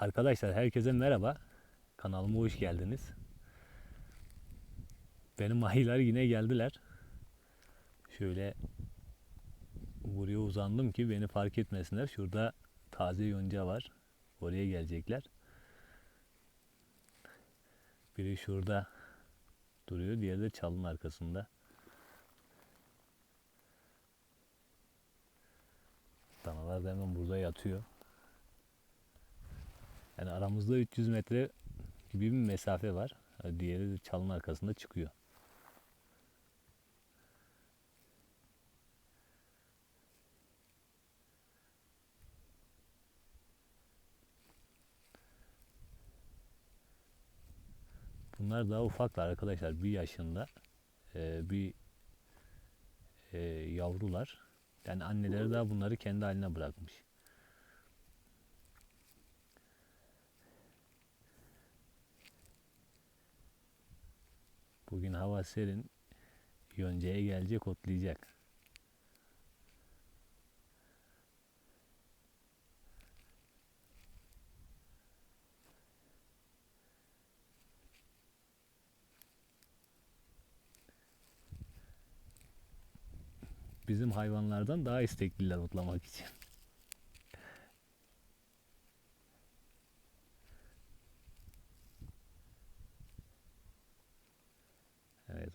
Arkadaşlar herkese merhaba. Kanalıma hoş geldiniz. Benim ayılar yine geldiler. Şöyle buraya uzandım ki beni fark etmesinler. Şurada taze yonca var. Oraya gelecekler. Biri şurada duruyor. Diğeri de çalın arkasında. Danalar da hemen burada yatıyor. Yani aramızda 300 metre gibi bir mesafe var. Diğeri çalın arkasında çıkıyor. Bunlar daha ufaklar arkadaşlar. Bir yaşında e, bir e, yavrular. Yani anneleri daha bunları kendi haline bırakmış. Bugün hava serin. Yonca'ya gelecek otlayacak. Bizim hayvanlardan daha istekliler otlamak için.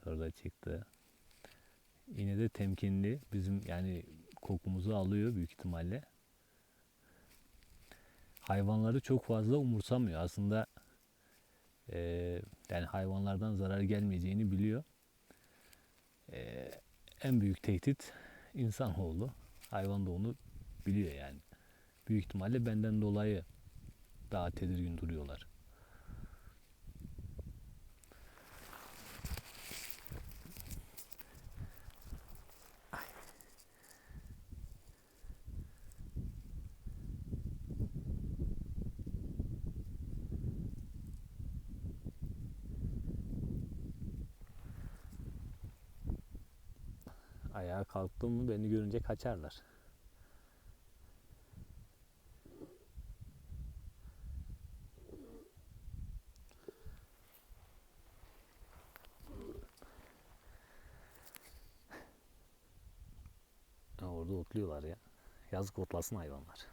Orada çıktı. Yine de temkinli. Bizim yani kokumuzu alıyor büyük ihtimalle. Hayvanları çok fazla umursamıyor. Aslında eee, yani hayvanlardan zarar gelmeyeceğini biliyor. Eee, en büyük tehdit insanoğlu. Hayvan da onu biliyor yani. Büyük ihtimalle benden dolayı daha tedirgin duruyorlar. Ayağa kalktım mı beni görünce kaçarlar. Orada otluyorlar ya. Yazık otlasın hayvanlar.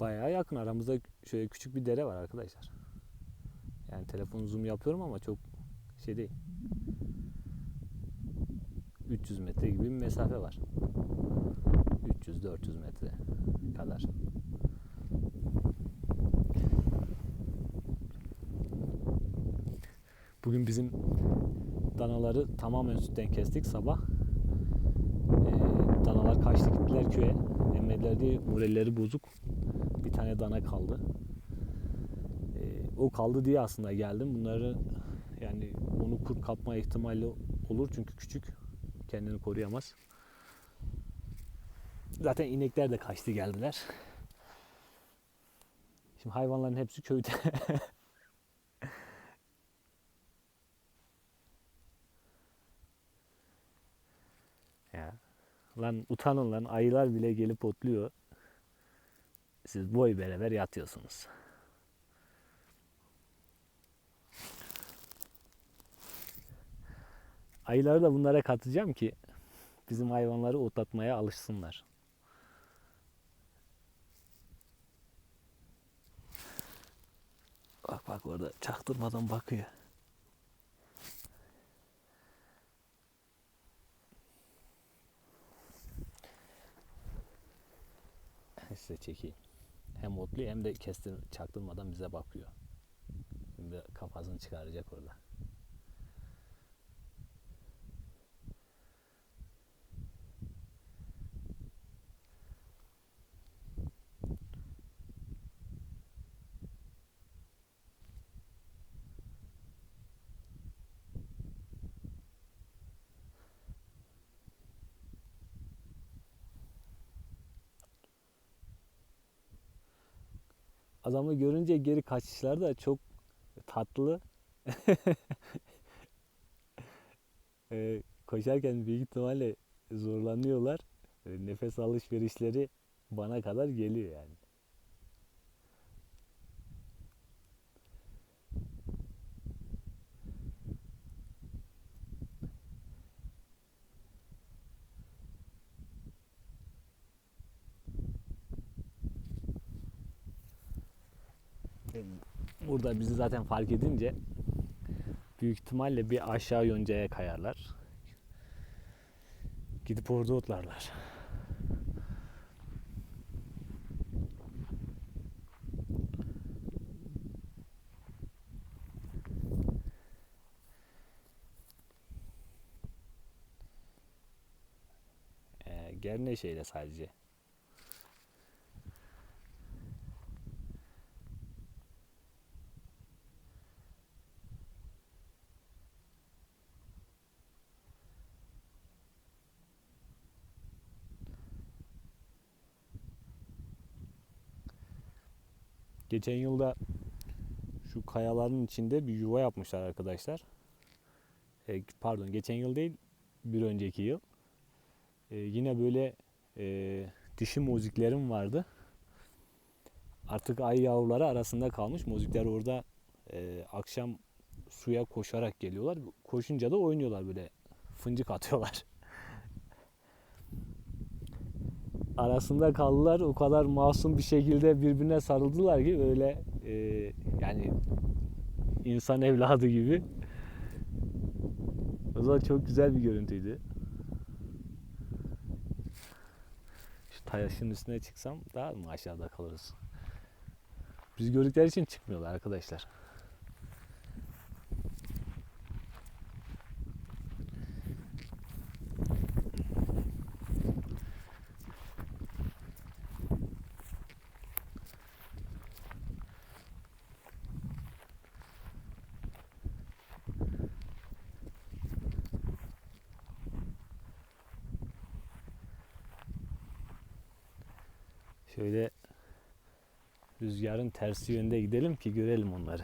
Bayağı yakın aramızda şöyle küçük bir dere var arkadaşlar. Yani telefon zoom yapıyorum ama çok şey değil. 300 metre gibi bir mesafe var. 300-400 metre kadar. Bugün bizim danaları tamamen sütten kestik sabah. Ee, danalar kaçtı gittiler köye. Emmediler diye moralleri bozuk. Bir tane dana kaldı. Ee, o kaldı diye aslında geldim. Bunları yani onu kurt kapma ihtimali olur çünkü küçük. Kendini koruyamaz. Zaten inekler de kaçtı geldiler. Şimdi hayvanların hepsi köyde. ya. Lan utanın lan ayılar bile gelip otluyor. Siz boy beraber yatıyorsunuz. Ayıları da bunlara katacağım ki bizim hayvanları otlatmaya alışsınlar. Bak bak orada çaktırmadan bakıyor. Size çekeyim. Hem otluyor hem de kestir, çaktırmadan bize bakıyor. Şimdi kafasını çıkaracak orada. Adamı görünce geri kaçışlar da çok tatlı. Ee, koşarken büyük ihtimalle zorlanıyorlar. Ee, Nefes alışverişleri bana kadar geliyor yani. Ee, Burada bizi zaten fark edince büyük ihtimalle bir aşağı yoncaya kayarlar. Gidip orada otlarlar. Ee, Gerne şeyle sadece. Geçen yılda şu kayaların içinde bir yuva yapmışlar arkadaşlar. E, pardon geçen yıl değil bir önceki yıl. E, yine böyle e, dişi moziklerim vardı. Artık ay yavruları arasında kalmış. Mozikler orada e, akşam suya koşarak geliyorlar. Koşunca da oynuyorlar böyle. Fıncık atıyorlar. Arasında kaldılar. O kadar masum bir şekilde birbirine sarıldılar ki öyle e, yani insan evladı gibi. O zaman çok güzel bir görüntüydü. Şu tayaşın üstüne çıksam daha mı aşağıda kalırız? Biz gördükleri için çıkmıyorlar arkadaşlar. Şöyle rüzgarın tersi yönde gidelim ki görelim onları.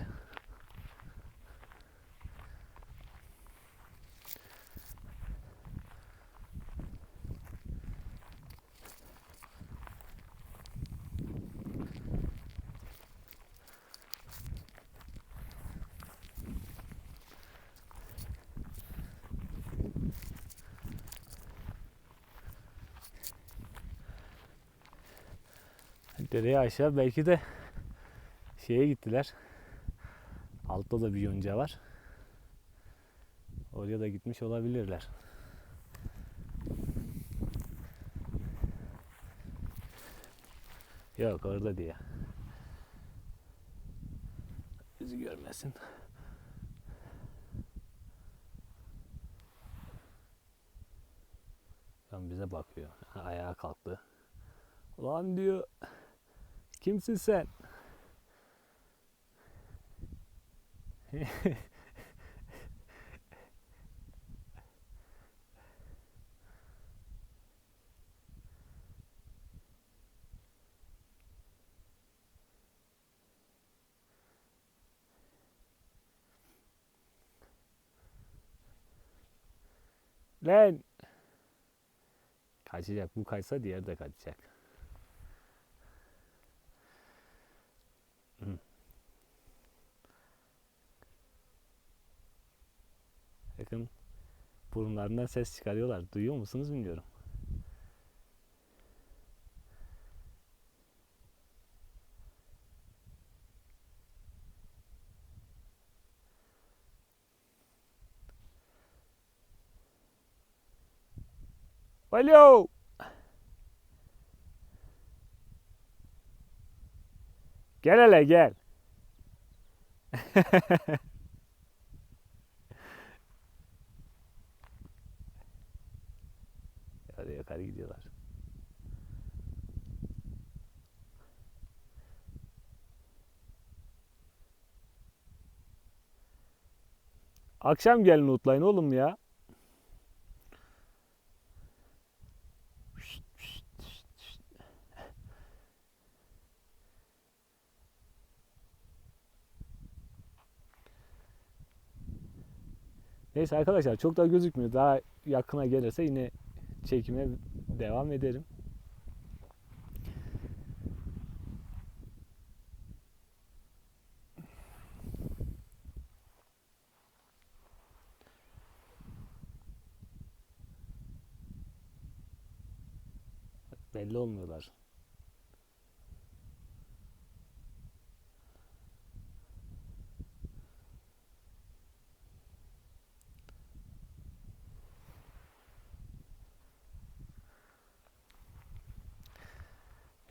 Dereye aşağı belki de şeye gittiler. Altta da bir yonca var. Oraya da gitmiş olabilirler. Yok orada diye. Bizi görmesin. Yan bize bakıyor. Ayağa kalktı. Ulan diyor. Kimsin sen? Lan! Kaçacak. Bu kaçsa diğeri de kaçacak. Bakın burunlarından ses çıkarıyorlar. Duyuyor musunuz bilmiyorum. Alo! Gel hele gel. Gidiyorlar. Akşam gelin otlayın oğlum ya. Neyse arkadaşlar çok da gözükmüyor. Daha yakına gelirse yine çekime devam ederim. Belli olmuyorlar.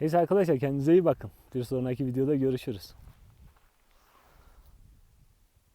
Neyse arkadaşlar kendinize iyi bakın. Bir sonraki videoda görüşürüz.